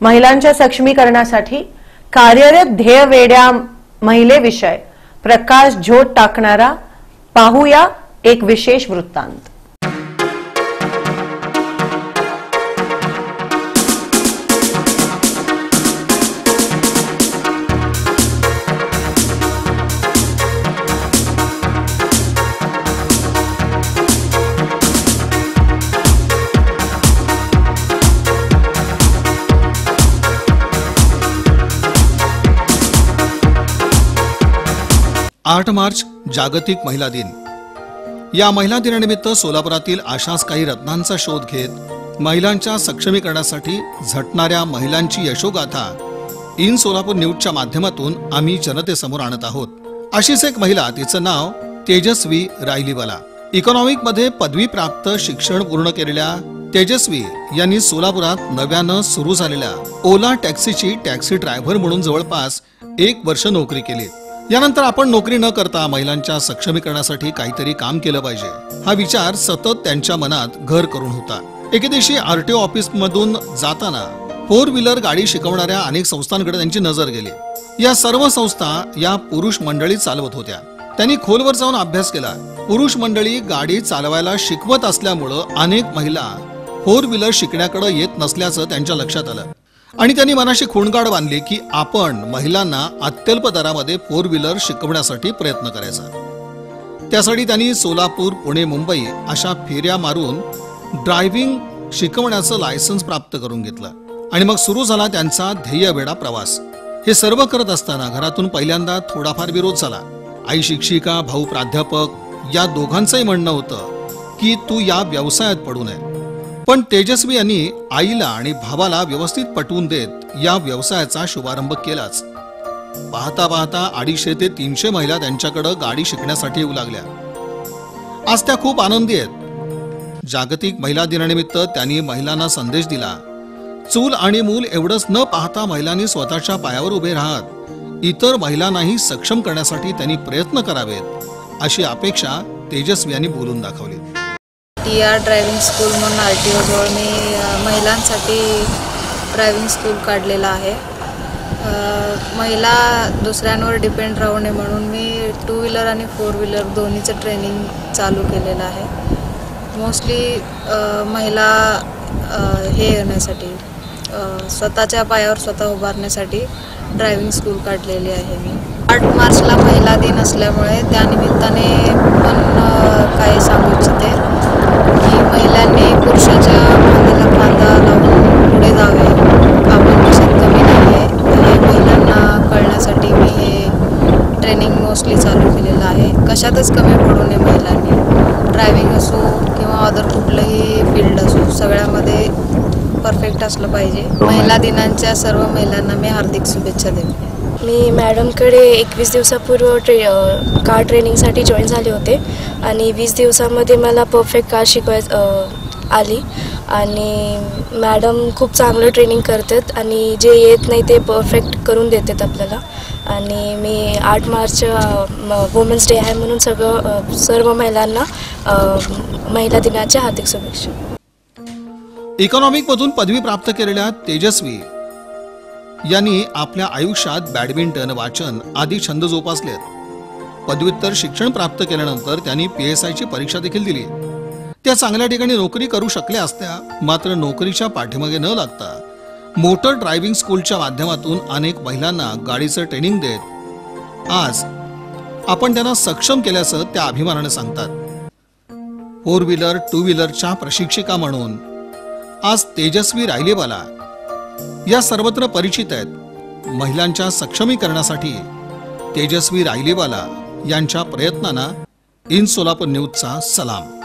महिलांच्या सक्षमीकरणासाठी कार्यरत ध्येय वेड्या महिलेविषय प्रकाश झोत टाकणारा पाहूया एक विशेष वृत्तांत. आठ मार्च जागतिक महिला दिन. या महिला दिनानिमित्त सोलापुरातील अशाच काही रत्नांचा शोध घेत महिलांच्या सक्षमीकरणासाठी झटणाऱ्या महिलांची यशोगाथा इन सोलापूर न्यूजच्या माध्यमातून आम्ही जनतेसमोर आणत आहोत. अशीच एक महिला तिचं नाव तेजस्वी रायलीवाला. इकॉनॉमिकमध्ये पदवी प्राप्त शिक्षण पूर्ण केलेल्या तेजस्वी यांनी सोलापुरात नव्यानं सुरू झालेल्या ओला टॅक्सीची टॅक्सी ड्रायव्हर म्हणून जवळपास एक वर्ष नोकरी केली. यानंतर आपण नोकरी न करता महिलांच्या सक्षमीकरणासाठी काहीतरी काम केलं पाहिजे. हा विचार सतत त्यांच्या मनात घर करून होता. एके दिवशी आरटीओ ऑफिस मधून जाताना फोर व्हीलर गाडी शिकवणाऱ्या अनेक संस्थांकडे त्यांची नजर गेली. या सर्व संस्था या पुरुष मंडळी चालवत होत्या. त्यांनी खोलवर जाऊन अभ्यास केला. पुरुष मंडळी गाडी चालवायला शिकवत असल्यामुळं अनेक महिला फोर व्हीलर शिकण्याकडे येत नसल्याचं त्यांच्या लक्षात आलं. आणि त्यांनी मनाशी खुणगाड बांधली की आपण महिलांना अत्यल्प दरामध्ये फोर व्हीलर शिकवण्यासाठी प्रयत्न करायचा. त्यासाठी त्यांनी सोलापूर पुणे मुंबई अशा फेऱ्या मारून ड्रायव्हिंग शिकवण्याचं लायसन्स प्राप्त करून घेतलं. आणि मग सुरू झाला त्यांचा ध्येयवेडा प्रवास. हे सर्व करत असताना घरातून पहिल्यांदा थोडाफार विरोध झाला. आई शिक्षिका भाऊ प्राध्यापक या दोघांचंही म्हणणं होतं की तू या व्यवसायात पडू नये. पण तेजस्वी यांनी आईला आणि भावाला व्यवस्थित पटवून देत या व्यवसायाचा शुभारंभ केलाच. पाहता पाहता अडीचशे ते तीनशे महिला त्यांच्याकडे गाडी शिकण्यासाठी येऊ लागल्या. आज त्या खूप आनंदी आहेत. जागतिक महिला दिनानिमित्त त्यांनी महिलांना संदेश दिला. चूल आणि मूल एवढंच न पाहता महिलांनी स्वतःच्या पायावर उभे राहत इतर महिलांनाही सक्षम करण्यासाठी त्यांनी प्रयत्न करावेत अशी अपेक्षा तेजस्वी यांनी बोलून दाखवली. टी आर ड्रायव्हिंग स्कूल म्हणून आर टी ओजवळ मी महिलांसाठी ड्रायव्हिंग स्कूल काढलेला आहे. महिला दुसऱ्यांवर डिपेंड राहू नये म्हणून मी टू व्हीलर आणि फोर व्हीलर दोन्हीचं ट्रेनिंग चालू केलेलं आहे. मोस्टली महिला हे येण्यासाठी स्वतःच्या पायावर स्वतः उभारण्यासाठी ड्रायव्हिंग स्कूल काढलेली आहे मी. आठ मार्चला महिला दिन असल्यामुळे त्यानिमित्ताने पण मोस्टली चालू केलेलं आहे. कशातच कमी पडू नये महिलांनी. ड्रायव्हिंग असो किंवा अदर कुठलंही फील्ड असो सगळ्यामध्ये परफेक्ट असलं पाहिजे. महिला दिनांच्या सर्व महिलांना मी हार्दिक शुभेच्छा देते. मी मॅडमकडे एकवीस दिवसापूर्व ट्रे कार ट्रेनिंगसाठी जॉईन झाले होते. आणि वीस दिवसामध्ये मला परफेक्ट कार शिकवाय आली. आणि मॅडम खूप चांगलं ट्रेनिंग करतात आणि जे येत नाही ते परफेक्ट करून देतात आपल्याला. आणि मी आठ मार्च वुमेन्स डे आहे म्हणून सगळं सर्व महिलांना महिला दिनाच्या हार्दिक शुभेच्छा. इकॉनॉमिक मधून पदवी प्राप्त केलेल्या तेजस्वी यांनी आपल्या आयुष्यात बॅडमिंटन वाचन आदी छंद जोपासलेत. पदव्युत्तर शिक्षण प्राप्त केल्यानंतर त्यांनी पी एस आयची परीक्षा देखील दिली. त्या चांगल्या ठिकाणी नोकरी करू शकल्या असत्या मात्र नोकरीच्या पाठीमागे न लागता मोटर ड्रायव्हिंग स्कूलच्या माध्यमातून अनेक महिलांना गाडीचं ट्रेनिंग देत. आज आपण त्यांना सक्षम केल्याचं त्या अभिमानानं सांगतात. फोर व्हीलर टू व्हीलरच्या प्रशिक्षिका म्हणून. आज तेजस्वी रायलेवाला या सर्वत्र परिचित आहेत. महिलांच्या सक्षमीकरणासाठी तेजस्वी रायलेवाला यांच्या प्रयत्नांना इन सोलापूर न्यूजचा सलाम.